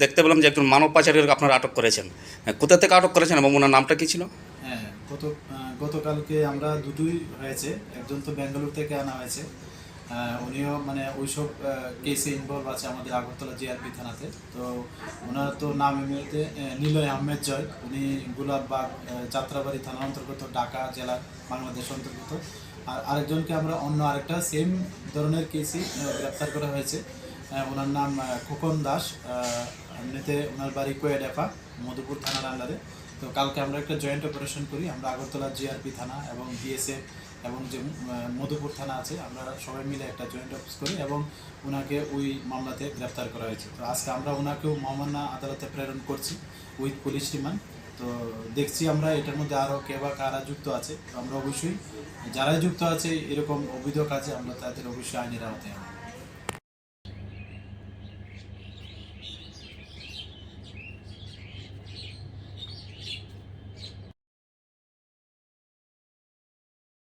দেখতে পেলাম যে একজন মানব পাচারকে আপনারা আটক করেছেন। হ্যাঁ, কোথা থেকে আটক করেছেন এবং ওনার নামটা কি ছিল? হ্যাঁ গত আহ, গতকালকে আমরা দুটোই হয়েছে। একজন তো বেঙ্গালুরু থেকে আনা হয়েছে। উনিও মানে ওইসব কেসে ইনভলভ আছে আমাদের আগরতলা জিআরপি থানাতে। তো ওনার তো নাম এমনিতে নিলয় আহমেদ জয়। উনি গোলাপবাগ যাত্রাবাড়ি থানার অন্তর্গত, ঢাকা জেলা বাংলাদেশ অন্তর্গত। আর আরেকজনকে আমরা অন্য আরেকটা সেম ধরনের কেসই গ্রেপ্তার করা হয়েছে। ওনার নাম খোকন দাস। এমনিতে ওনার বাড়ি কোয়েডেফা, মধুপুর থানার আন্ডারে তো কালকে আমরা একটা জয়েন্ট অপারেশন করি, আমরা আগরতলা জিআরপি থানা এবং বিএসএফ এবং যে মধুপুর থানা আছে, আমরা সবাই মিলে একটা জয়েন্ট অফিস করি এবং ওনাকে ওই মামলাতে গ্রেপ্তার করা হয়েছে। তো আজকে আমরা ওনাকেও মহামান্না আদালতে প্রেরণ করছি উইথ পুলিশ রিমান্ড তো দেখছি আমরা এটার মধ্যে আরও কে বা কারা যুক্ত আছে আমরা অবশ্যই, যারাই যুক্ত আছে এরকম অভিযোগ আছে আমরা তাদের অবশ্যই আইনের আওতায় আনব।